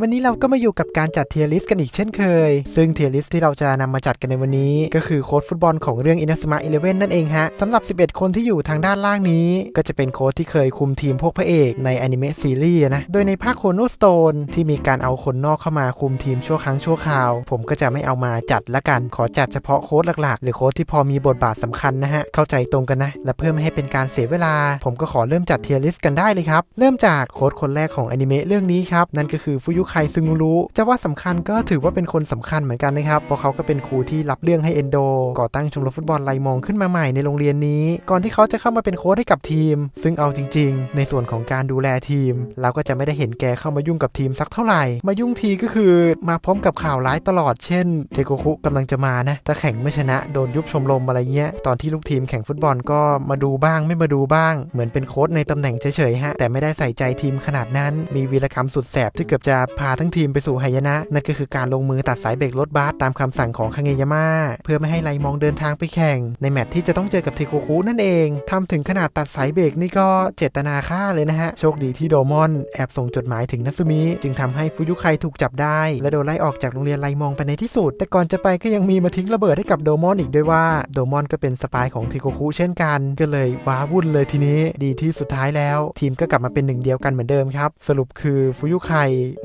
วันนี้เราก็มาอยู่กับการจัดเทียร์ลิสต์กันอีกเช่นเคย ซึ่งเทียร์ลิสต์ที่เราจะนำมาจัดกันในวันนี้ ก็คือโค้ดฟุตบอลของเรื่อง Inazuma Eleven นั่นเองฮะสำหรับ 11 คนที่อยู่ทางด้านล่างนี้ ก็จะเป็นโค้ดที่เคยคุมทีมพวกพระเอกในอนิเมะซีรีส์นะ โดยในภาคโคโนสโตนที่มีการเอาคนนอกเข้ามาคุมทีมชั่วครั้งชั่วคราว ผมก็จะไม่เอามาจัดละกัน ขอจัดเฉพาะโค้ดหลักๆ หรือโค้ดที่พอมีบทบาทสำคัญนะฮะ เข้าใจตรงกันนะ และเพื่อไม่ให้เป็นการเสียเวลา ผมก็ขอเริ่มจัดเทียร์ลิสต์กันได้เลยครับ เริ่มจากโค้ดคนแรกของอนิเมะเรื่องนี้ครับ นั่นก็คือฟุยุไคซึงุรุจะว่าสำคัญก็ถือว่าเป็นคนสำคัญเหมือนกันนะครับ เพราะเขาก็เป็นครูที่รับเรื่องให้เอนโด ก่อตั้งชมรมฟุตบอลไลมองขึ้นมาใหม่ในโรงเรียนนี้ ก่อนที่เขาจะเข้ามาเป็นโค้ชให้กับทีม ซึ่งเอาจริง ๆ ในส่วนของการดูแลทีม เราก็จะไม่ได้เห็นแกเข้ามายุ่งกับทีมสักเท่าไหร่ มายุ่งทีก็คือมาพร้อมกับข่าวร้ายตลอด เช่น เทโกคุกำลังจะมานะ ถ้าแข่งไม่ชนะโดนยุบชมรมอะไรเงี้ย ตอนที่ลูกทีมแข่งฟุตบอลก็มาดูบ้างไม่มาดูบ้าง เหมือนเป็นโค้ชในตำแหน่งเฉยๆฮะ แต่ไม่ได้ใส่ใจทีมขนาดนั้น มีวีรกรรมสุดแสบที่เกือบจะพาทั้งทีมไปสู่หายนะ นั่นก็คือการลงมือตัดสายเบรกรถบัสตามคำสั่งของคังเงยาม่าเพื่อไม่ให้ไลมองเดินทางไปแข่ง ในแมตช์ที่จะต้องเจอกับเทโกคุนั่นเองทำถึงขนาดตัดสายเบรกนี่ก็เจตนาฆ่าเลยนะฮะ โชคดีที่โดมอนแอบส่งจดหมายถึงนัตสึมิจึงทำให้ฟุยุไคถูกจับได้ และโดนไล่ออกจากโรงเรียนไลมองไปในที่สุด แต่ก่อนจะไปก็ยังมีมาทิ้งระเบิดให้กับโดมอนอีกด้วยว่าโดมอนก็เป็นสปายของเทโกคุเช่นกัน ก็เลยว้าวุ่นเลยทีนี้ ดีที่สุดท้ายแล้ว ทีมก็กลับมาเป็นหนึ่งเดียวกันเหมือนเดิมครับ สรุปคือฟุยุไค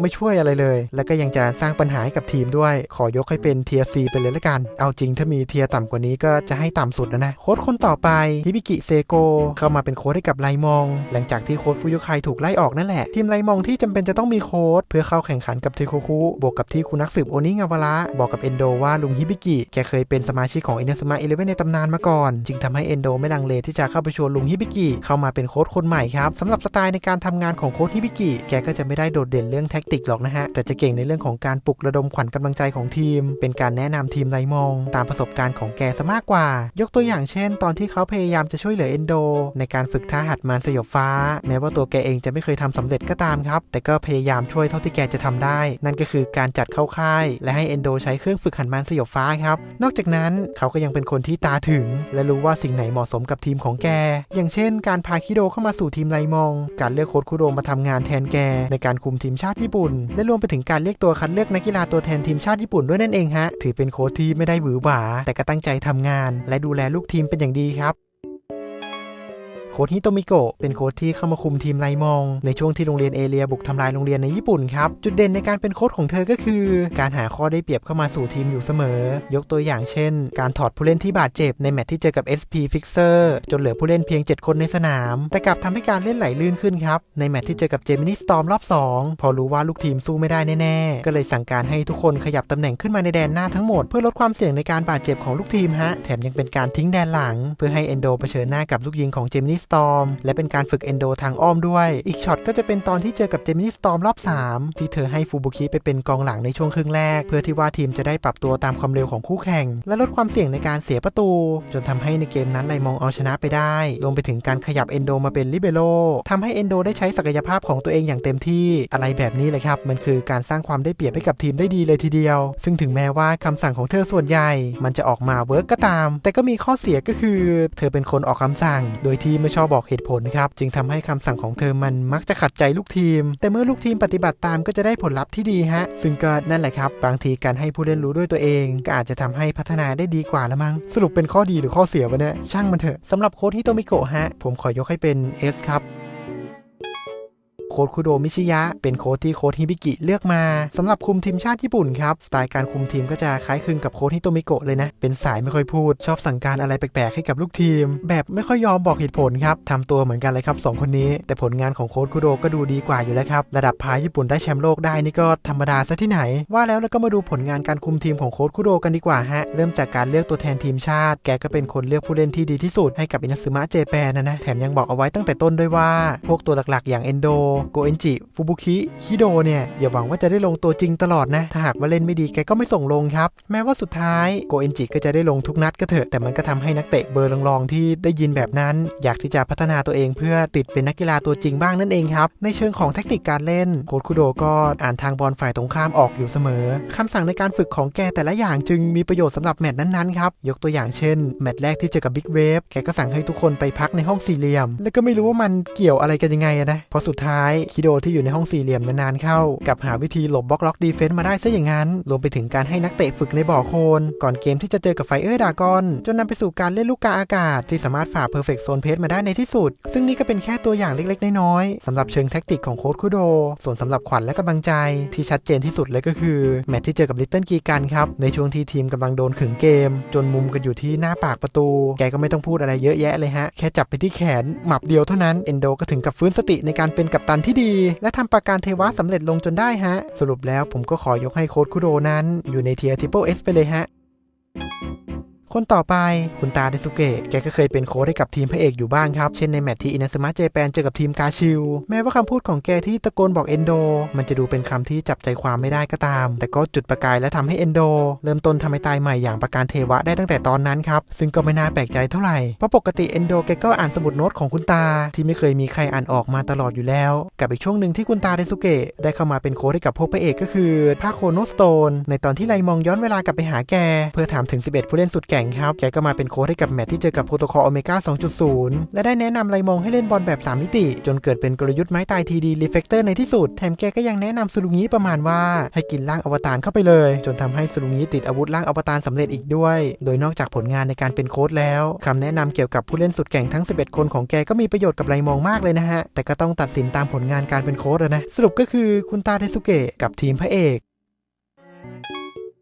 ไม่ช่วยอะไรเลย และก็ยังจะสร้างปัญหาให้กับทีมด้วย ขอยกให้เป็นเทียร์ซีไปเลยละกัน เอาจริงถ้ามีเทียร์ต่ำกว่านี้ก็จะให้ต่ำสุดแล้วนะ โค้ชคนต่อไปฮิบิกิเซโกเข้ามาเป็นโค้ชให้กับไลมอง หลังจากที่โค้ชฟุยุไคถูกไล่ออกนั่นแหละ ทีมไลมองที่จำเป็นจะต้องมีโค้ชเพื่อเข้าแข่งขันกับเทโคคุบวกกับที่คุณนักสืบโอนิงาวาระบอกกับเอนโดว่าลุงฮิบิกิแกเคยเป็นสมาชิกของอินเนสมาเอเลเวนในตำนานมาก่อน จึงทำให้เอนโดไม่ลังเลที่จะเข้าไปชวนลุงฮิบิกิเข้ามาเป็นโค้ชคนใหม่ครับสำหรับสไตล์ในการทำงานของโค้ชฮิบิกิแกก็จะไม่ได้โดดเด่นเรื่องแท็กติกหรอกนะฮะ แต่จะเก่งในเรื่องของการปลุกระดมขวัญกำลังใจของทีม เป็นการแนะนำทีมไลมอง ตามประสบการณ์ของแกซะมากกว่า ยกตัวอย่างเช่น ตอนที่เขาพยายามจะช่วยเหลือเอนโด ในการฝึกท่าหัดมารสยบฟ้า แม้ว่าตัวแกเองจะไม่เคยทำสำเร็จก็ตามครับ แต่ก็พยายามช่วยเท่าที่แกจะทำได้ นั่นก็คือการจัดเข้าค่าย และให้เอนโดใช้เครื่องฝึกหัดมารสยบฟ้าครับ นอกจากนั้นเขาก็ยังเป็นคนที่ตาถึง และรู้ว่าสิ่งไหนเหมาะสมกับทีมของแก อย่างเช่น การพาคิโดเข้ามาสู่ทีมไลมอง การเลือกโค้ชคุโดมาทำงานแทนแก ในการคุมทีมชาติญี่ปุ่นและรวมไปถึงการเรียกตัวคัดเลือกนักกีฬาตัวแทนทีมชาติญี่ปุ่นด้วยนั่นเองฮะ ถือเป็นโค้ชที่ไม่ได้หวือหวา แต่ก็ตั้งใจทำงาน และดูแลลูกทีมเป็นอย่างดีครับ ค้ชฮิโตมิโกะเป็นโค้ชที่เข้ามาคุมทีมไลมอง ในช่วงที่โรงเรียนเอเลียบุกทำลายโรงเรียนในญี่ปุ่นครับ จุดเด่นในการเป็นโค้ชของเธอก็คือ การหาข้อได้เปรียบเข้ามาสู่ทีมอยู่เสมอ ยกตัวอย่างเช่น การถอดผู้เล่นที่บาดเจ็บในแมตช์ที่เจอกับ SP Fixer จนเหลือผู้เล่นเพียง 7 คนในสนาม แต่กลับทำให้การเล่นไหลลื่นขึ้นครับในแมตช์ที่เจอกับเจมินิสตอมรอบ 2 พอรู้ว่าลูกทีมสู้ไม่ได้แน่ๆก็เลยสั่งการให้ทุกคนขยับตำแหน่งขึ้นมาในแดนหน้าทั้งหมดเพื่อลดความเสี่ยงในการบาดเจ็บของลูกทีมฮะแถมยังเป็นการทิ้งแดนหลัง เพื่อให้เอนโดเผชิญหน้ากับลูกยิงของเจมินิสตอมและเป็นการฝึกเอนโดทางอ้อมด้วย อีกช็อตก็จะเป็นตอนที่เจอกับเจมินิสตอมรอบ 3 ที่เธอให้ฟูบุคิไปเป็นกองหลังในช่วงครึ่งแรก เพื่อที่ว่าทีมจะได้ปรับตัวตามความเร็วของคู่แข่ง และลดความเสี่ยงในการเสียประตู จนทำให้ในเกมนั้นไลมองเอาชนะไปได้รวมไปถึงการขยับเอนโดมาเป็นลิเบโรทำให้เอนโดได้ใช้ศักยภาพของตัวเองอย่างเต็มที่อะไรแบบนี้เลยครับ มันคือการสร้างความได้เปรียบให้กับทีมได้ดีเลยทีเดียว ซึ่งถึงแม้ว่าคำสั่งของเธอส่วนใหญ่ มันจะออกมาเวิร์กก็ตาม แต่ก็มีข้อเสียก็คือ เธอเป็นคนออกคำสั่ง โดยที่ไม่ชอบบอกเหตุผลครับ จึงทำให้คำสั่งของเธอมันมักจะขัดใจลูกทีม แต่เมื่อลูกทีมปฏิบัติตามก็จะได้ผลลัพธ์ที่ดีฮะ ซึ่งก็นั่นแหละครับ บางทีการให้ผู้เล่นรู้ด้วยตัวเอง ก็อาจจะทำให้พัฒนาได้ดีกว่าละมั้ง สรุปเป็นข้อดีหรือข้อเสียวะเนี่ย ช่างมันเถอะสำหรับโค้ชฮิโตมิโกะฮะ ผมขอยกให้เป็น S ครับ โค้ชคุโดมิชิยะ เป็นโค้ชที่โค้ชฮิบิกิเลือกมาสำหรับคุมทีมชาติญี่ปุ่นครับ สไตล์การคุมทีมก็จะคล้ายคลึงกับโค้ชฮิโตมิโกะเลยนะ เป็นสายไม่ค่อยพูด ชอบสั่งการอะไรแปลกๆ ให้กับลูกทีม แบบไม่ค่อยยอมบอกเหตุผลครับทำตัวเหมือนกันเลยครับสองคนนี้ แต่ผลงานของโค้ชคุโดก็ดูดีกว่าอยู่แล้วครับ ระดับพาญี่ปุ่นได้แชมป์โลกได้นี่ก็ธรรมดาซะที่ไหน ว่าแล้วเราก็มาดูผลงานการคุมทีมของโค้ชคุโดกันดีกว่าฮะ เริ่มจากการเลือกตัวแทนทีมชาติ แกก็เป็นคนเลือกผู้เล่นที่ดีที่สุดให้กับอินาซึมะเจแปนนะนะ แถมยังบอกเอาไว้ตั้งแต่ต้นด้วยว่า พวกตัวหลักๆ อย่างเอนโดโกเอนจิ ฟูบุคิ คิโดเนี่ย อย่าหวังว่าจะได้ลงตัวจริงตลอดนะ ถ้าหากว่าเล่นไม่ดีแกก็ไม่ส่งลงครับ แม้ว่าสุดท้ายโกเอนจิก็จะได้ลงทุกนัดก็เถอะ แต่มันก็ทำให้นักเตะเบอร์รองๆที่ได้ยินแบบนั้น อยากที่จะพัฒนาตัวเองเพื่อติดเป็นนักกีฬาตัวจริงบ้างนั่นเองครับ ในเชิงของแทคนิคการเล่นโค้ชคุโดก็อ่านทางบอลฝ่ายตรงข้ามออกอยู่เสมอคำสั่งในการฝึกของแกแต่ละอย่างจึงมีประโยชน์สำหรับแมตช์นั้นๆครับยกตัวอย่างเช่นแมตช์แรกที่เจอกับบิ๊กเวฟแกก็สั่งให้ทุกคนไปพักในห้องสี่เหลี่ยม แล้วก็ไม่รู้ว่ามันเกี่ยวอะไรกันยังไงนะพอสุดท้ายายคิโดที่อยู่ในห้องสี่เหลี่ยมนานๆเข้า กับหาวิธีหลบบล็อกล็อกดีเฟนต์มาได้ซะอย่างนั้น รวมไปถึงการให้นักเตะฝึกในบ่อโคลนก่อนเกมที่จะเจอกับไฟเออร์ดากอน จนนำไปสู่การเล่นลูกกาอากาศ ที่สามารถฝ่าเพอร์เฟกต์โซนเพสมาได้ในที่สุด ซึ่งนี่ก็เป็นแค่ตัวอย่างเล็กๆ น้อยๆสำหรับเชิงแท็กติกของโค้ชคุโด ส่วนสำหรับขวัญและกำลังใจ ที่ชัดเจนที่สุดเลยก็คือแมตช์ที่เจอกับลิตเติ้ลกีกันครับในช่วงที่ทีมกำลังโดนขึงเกม จนมุมกันอยู่ที่หน้าปากประตู แกก็ไม่ต้องพูดอะไรเยอะแยะเลยฮะแค่จับไปที่แขนหมับเดียวเท่านั้นเอนโดก็ถึงกับฟื้นสติในการเป็นกัปตันที่ดี และทำประการเทวะสำเร็จลงจนได้ฮะ สรุปแล้วผมก็ขอยกให้โค้ดคุโดนั้น อยู่ในเทียร์ทิปเปิลเอสไปเลยฮะ คนต่อไปคุณตาเดซุเกะแกก็เคยเป็นโค้ชให้กับทีมพระเอกอยู่บ้างครับ เช่นในแมตช์ที่อินาสมาเจแปนเจอกับทีมกาชิว แม้ว่าคำพูดของแกที่ตะโกนบอกเอนโด มันจะดูเป็นคำที่จับใจความไม่ได้ก็ตาม แต่ก็จุดประกายและทำให้เอนโด เริ่มต้นทำให้ตายใหม่อย่างประการเทวะได้ตั้งแต่ตอนนั้นครับ ซึ่งก็ไม่น่าแปลกใจเท่าไหร่ เพราะปกติเอนโดแกก็อ่านสมุดโน้ตของคุณตา ที่ไม่เคยมีใครอ่านออกมาตลอดอยู่แล้ว กับอีกช่วงหนึ่งที่คุณตาเดซุเกะได้เข้ามาเป็นโค้ชให้กับพวกพระเอกก็คือภาโคโนสโตนในตอนที่ไลมองย้อนเวลากลับไปหาแก เพื่อถามถึง 11 ผู้เล่นสุดแก่งครับ แกก็มาเป็นโค้ชให้กับแมตที่เจอกับโปรโตคอลโอเมก้า 2.0 และได้แนะนำไลมองให้เล่นบอลแบบ 3 มิติ จนเกิดเป็นกลยุทธ์ไม้ตายทีดีรีเฟกเตอร์ในที่สุด แถมแกก็ยังแนะนำสุลุงี้ประมาณว่า ให้กินร่างอวตารเข้าไปเลย จนทำให้สุลุงี้ติดอาวุธร่างอวตารสำเร็จอีกด้วย โดยนอกจากผลงานในการเป็นโค้ชแล้วคำแนะนำเกี่ยวกับผู้เล่นสุดแก่งทั้ง 11 คนของแกก็มีประโยชน์กับไลมองมากเลยนะฮะแต่ก็ต้องตัดสินตามผลงานการเป็นโค้ชนะสรุปก็คือคุณตาเทสุเกะกับทีมพระเอก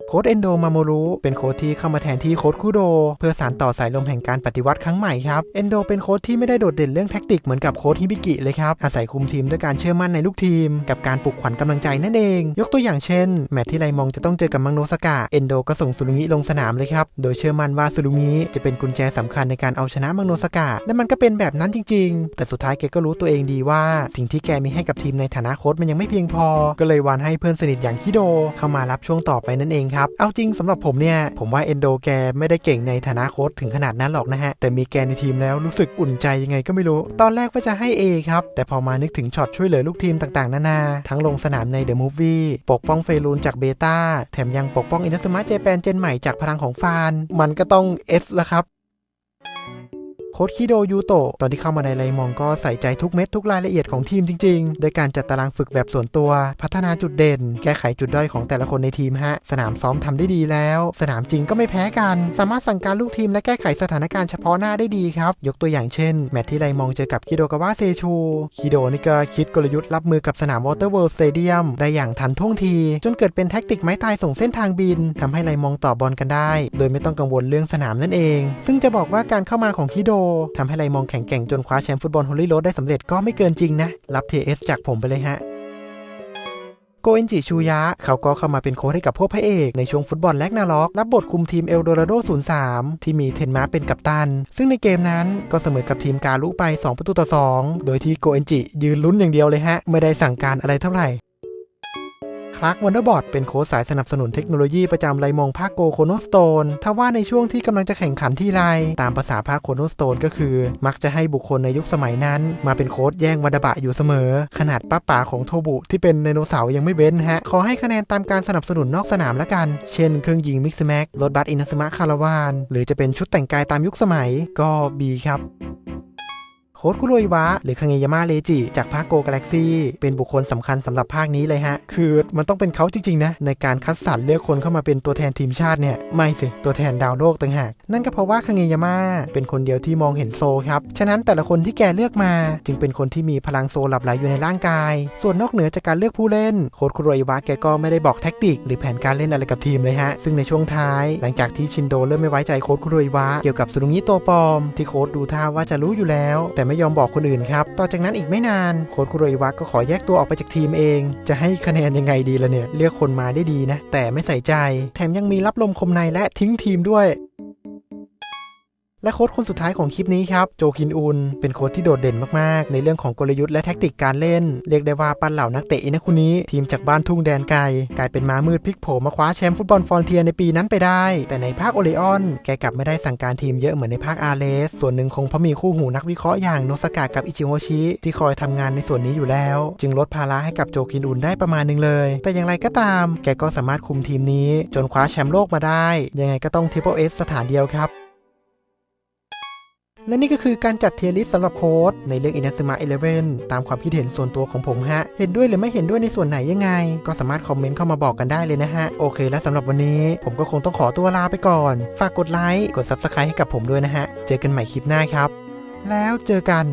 โค้ดเอนโดมาโมรุเป็นโค้ดที่เข้ามาแทนที่โค้ดคุโด เพื่อสานต่อสายลมแห่งการปฏิวัติครั้งใหม่ครับเอนโดเป็นโค้ดที่ไม่ได้โดดเด่นเรื่องแท็กติกเหมือนกับโค้ดฮิบิกิเลยครับอาศัยคุมทีมด้วยการเชื่อมั่นในลูกทีม กับการปลุกขวัญกำลังใจนั่นเอง ยกตัวอย่างเช่น แมตที่ไลมองจะต้องเจอกับมังโนสกะเอนโดก็ส่งสุรุงิลงสนามเลยครับโดยเชื่อมั่นว่าสุรุงิจะเป็นกุญแจสำคัญในการเอาชนะมังโนสกะและมันก็เป็นแบบนั้นจริง ๆ แต่สุดท้ายแกก็รู้ตัวเองดีว่า สิ่งที่แกมีให้กับทีมในฐานะโค้ดมันยังไม่เพียงพอ ก็เลยวานให้เพื่อนสนิทอย่างคิโดเข้ามารับช่วงต่อไปนั่นเองครับเอาจริงสำหรับผมเนี่ย ผมว่าเอนโดแกไม่ได้เก่งในฐานะโค้ชถึงขนาดนั้นหรอกนะฮะ แต่มีแกในทีมแล้วรู้สึกอุ่นใจยังไงก็ไม่รู้ ตอนแรกว่าจะให้ A ครับ แต่พอมานึกถึงช็อตช่วยเหลือลูกทีมต่างๆ นานา ทั้งลงสนามในเดอะมูฟวี่ปกป้องเฟรูนจากเบต้าแถมยังปกป้องอินัสมาเจแปนเจนใหม่จากพลังของฟาน มันก็ต้อง S ละครับ ค้ชคิโดยูโตะตอนที่เข้ามาในไลมองก็ใส่ใจทุกเม็ดทุกรายละเอียดของทีมจริงๆ โดยการจัดตารางฝึกแบบส่วนตัว พัฒนาจุดเด่น แก้ไขจุดด้อยของแต่ละคนในทีมฮะ สนามซ้อมทำได้ดีแล้ว สนามจริงก็ไม่แพ้กัน สามารถสั่งการลูกทีมและแก้ไขสถานการณ์เฉพาะหน้าได้ดีครับ ยกตัวอย่างเช่น แมตช์ที่ไลมองเจอกับคิโดกาวะเซชู คิโดนี่ก็คิดกลยุทธ์รับมือกับสนามวอเตอร์เวิลด์สเตเดียมได้อย่างทันท่วงที จนเกิดเป็นแท็กติกไม้ตายส่งเส้นทางบินทำให้ไลมองต่อบอลกันได้ โดยไม่ต้องกังวลเรื่องสนามนั่นเอง ซึ่งจะบอกว่าการเข้ามาของคิโดทำให้ไลมองแข็งแกร่งจนคว้าแชมป์ฟุตบอลฮอลลีโรดได้สำเร็จก็ไม่เกินจริงนะ รับ TS จากผมไปเลยฮะโกเอนจิชูยะ เขาก็เข้ามาเป็นโค้ชให้กับพวกพระเอก ในช่วงฟุตบอลแลกนาล็อก รับบทคุมทีมเอลโดราโด 03 ที่มีเทนมาเป็นกัปตัน ซึ่งในเกมนั้นก็เสมอกับทีมกาลุไป 2 ประตูต่อ 2 โดยที่โกเอนจิยืนลุ้นอย่างเดียวเลยฮะ ไม่ได้สั่งการอะไรเท่าไหร่ คลาร์กวันเดอร์บอร์ดเป็นโค้ชสายสนับสนุนเทคโนโลยีประจำไลมองภาคโกโคโนสโตนถ้าว่าในช่วงที่กำลังจะแข่งขันที่ไร ตามภาษาภาคโคโนสโตนก็คือ มักจะให้บุคคลในยุคสมัยนั้น มาเป็นโค้ชแย่งวันดาบะอยู่เสมอ ขนาดป้าป๋าของโทบุที่เป็นไดโนเสาร์ยังไม่เว้นฮะ ขอให้คะแนนตามการสนับสนุนนอกสนามละกัน เช่นเครื่องยิงมิกซ์แม็กรถบัสอินาสมะคาราวาน หรือจะเป็นชุดแต่งกายตามยุคสมัยก็บีครับ โค้ดคุโรยวะหรือคังเยาม่าเลจิจากภาคโกกาแล็กซี่เป็นบุคคลสำคัญสำหรับภาคนี้เลยฮะ คือมันต้องเป็นเขาจริงๆนะ ในการคัดสรรเลือกคนเข้ามาเป็นตัวแทนทีมชาติเนี่ย ไม่สิ ตัวแทนดาวโลกต่างหาก นั่นก็เพราะว่าคังเยาม่าเป็นคนเดียวที่มองเห็นโซครับ ฉะนั้นแต่ละคนที่แกเลือกมา จึงเป็นคนที่มีพลังโซหลับไหลอยู่ในร่างกาย ส่วนนอกเหนือจากการเลือกผู้เล่นโค้ดคุโรยวะแกก็ไม่ได้บอกแท็กติก หรือแผนการเล่นอะไรกับทีมเลยฮะซึ่งในช่วงท้ายหลังจากที่ชินโดเริ่มไม่ไว้ใจโค้ดคุโรยวะเกี่ยวกับสุรุงิตัวปอมที่โค้ดดูท่าว่าจะรู้อยู่แล้วแต่ไม่ยอมบอกคนอื่นครับ ต่อจากนั้นอีกไม่นานโค้ดคุโรอิวะก็ขอแยกตัวออกไปจากทีมเอง จะให้คะแนนยังไงดีล่ะเนี่ย เลือกคนมาได้ดีนะ แต่ไม่ใส่ใจ แถมยังมีรับลมคมในและทิ้งทีมด้วย และโค้ชคนสุดท้ายของคลิปนี้ครับ โจคินอุน เป็นโค้ชที่โดดเด่นมากๆ ในเรื่องของกลยุทธ์และแท็กติกการเล่น เรียกได้ว่าปั้นเหล่านักเตะอินะคุนี้ ทีมจากบ้านทุ่งแดนไกล กลายเป็นม้ามืดพลิกโผมาคว้าแชมป์ฟุตบอลฟรอนเทียในปีนั้นไปได้ แต่ในภาคโอเลออน แกกลับไม่ได้สั่งการทีมเยอะเหมือนในภาคอาเลส ส่วนหนึ่งคงเพราะมีคู่หูนักวิเคราะห์อย่างโนสกะกับอิจิโฮชิที่คอยทำงานในส่วนนี้อยู่แล้ว จึงลดภาระให้กับโจคินอุนได้ประมาณหนึงเลย แต่อย่างไรก็ตาม แกก็สามารถคุมทีมนี้ จนคว้าแชมป์โลกมาได้ ยังไงก็ต้องทิปเปิลเอสสถานเดียวครับ และนี่ก็คือการจัดเทียริสสำหรับโค้ดในเรื่อง Inazuma Eleven ตามความคิดเห็นส่วนตัวของผมฮะ เห็นด้วยหรือไม่เห็นด้วยในส่วนไหนยังไง ก็สามารถคอมเมนต์เข้ามาบอกกันได้เลยนะฮะ โอเคและสำหรับวันนี้ ผมก็คงต้องขอตัวลาไปก่อน ฝากกดไลค์กด Subscribe ให้กับผมด้วยนะฮะ เจอกันใหม่คลิปหน้าครับ แล้วเจอกัน